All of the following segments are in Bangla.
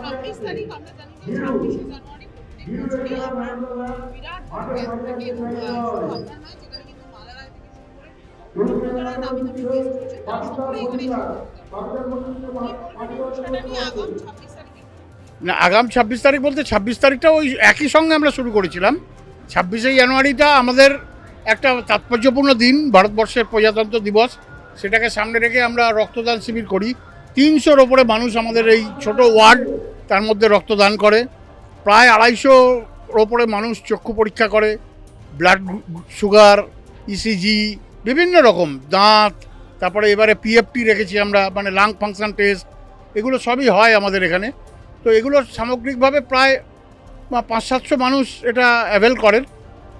ছাব্বিশ তারিখ আমরা জানি যে ছাব্বিশে জানুয়ারি প্রত্যেক বছরই আমরা বিরাট থেকে আহ, আপনার নয় যেখানে কিন্তু মালারায় থেকে শুরু করে বিভিন্ন যারা নামি গেস্ট রয়েছে তারা সকলে এখানে অনুষ্ঠানটা নিয়ে আগাম ছাব্বিশ তারিখে। না আগাম ছাব্বিশ তারিখ বলতে ছাব্বিশ তারিখটা ওই একই সঙ্গে আমরা শুরু করেছিলাম। ছাব্বিশে জানুয়ারিটা আমাদের একটা তাৎপর্যপূর্ণ দিন ভারতবর্ষের প্রজাতন্ত্র দিবস। সেটাকে সামনে রেখে আমরা রক্তদান শিবির করি। তিনশোর ওপরে মানুষ আমাদের এই ছোট ওয়ার্ড তার মধ্যে রক্তদান করে। প্রায় আড়াইশোর ওপরে মানুষ চক্ষু পরীক্ষা করে ব্লাড সুগার ইসিজি বিভিন্ন রকম, দাঁত, তারপরে এবারে পিএফটি রেখেছি আমরা মানে লাং ফাংশন টেস্ট এগুলো সবই হয় আমাদের এখানে। তো এগুলো সামগ্রিকভাবে প্রায় পাঁচ সাতশো মানুষ এটা অ্যাভেল করেন।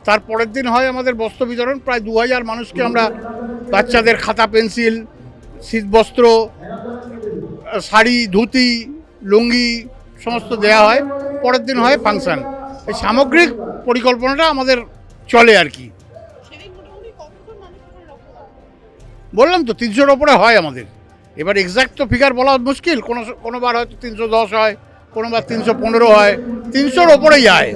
তার পরের দিন হয় আমাদের বস্ত্র বিতরণ, প্রায় দু হাজার মানুষকে আমরা বাচ্চাদের খাতা, পেন্সিল, শীতবস্ত্র শাড়ি, ধুতি, লুঙ্গি সমস্ত দেয়া হয়। পরের দিন হয় ফাংশন। এই সামগ্রিক পরিকল্পনাটা আমাদের চলে আর কি? বললাম তো, তিনশোর ওপরে হয় আমাদের। এবার এক্সাক্ট তো ফিগার বলা মুশকিল। কোনো কোনোবার হয়তো তিনশো দশ হয়, কোনোবার তিনশো পনেরো হয়। তিনশোর ওপরে যায়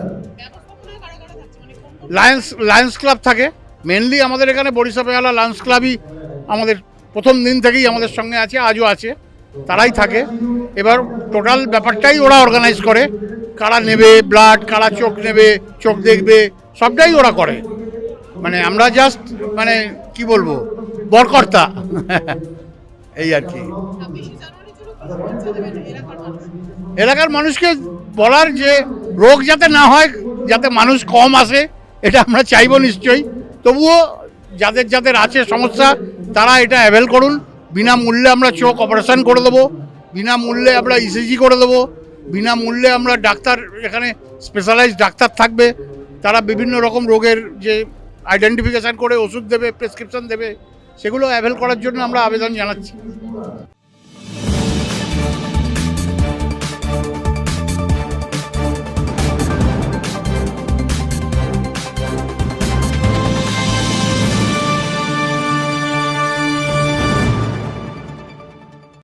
লায়ন্স লায়ন্স ক্লাব থাকে। মেনলি আমাদের এখানে বরিশা পেয়ালা লায়ন্স ক্লাবই আমাদের প্রথম দিন থেকেই আমাদের সঙ্গে আছে, আজও আছে। তারাই থাকে। এবার টোটাল ব্যাপারটাই ওরা অর্গানাইজ করে। কারা নেবে ব্লাড কারা চোখ নেবে, চোখ দেখবে, সবটাই ওরা করে। মানে আমরা জাস্ট মানে কি বলব, বরকর্তা। এই আর কি। এলাকার মানুষকে বলার যে রোগ যাতে না হয়, যাতে মানুষ কম আসে, এটা আমরা চাইব নিশ্চয়ই। তবুও যাদের যাদের আছে সমস্যা, তারা এটা অ্যাভেল করুন। বিনামূল্যে আমরা চোখ অপারেশান করে দেবো, বিনামূল্যে আমরা ইসিজি করে দেবো, বিনামূল্যে আমরা ডাক্তার, এখানে স্পেশালাইজড ডাক্তার থাকবে, তারা বিভিন্ন রকম রোগের যে আইডেন্টিফিকেশান করে ওষুধ দেবে প্রেসক্রিপশন দেবে, সেগুলো অ্যাভেল করার জন্য আমরা আবেদন জানাচ্ছি।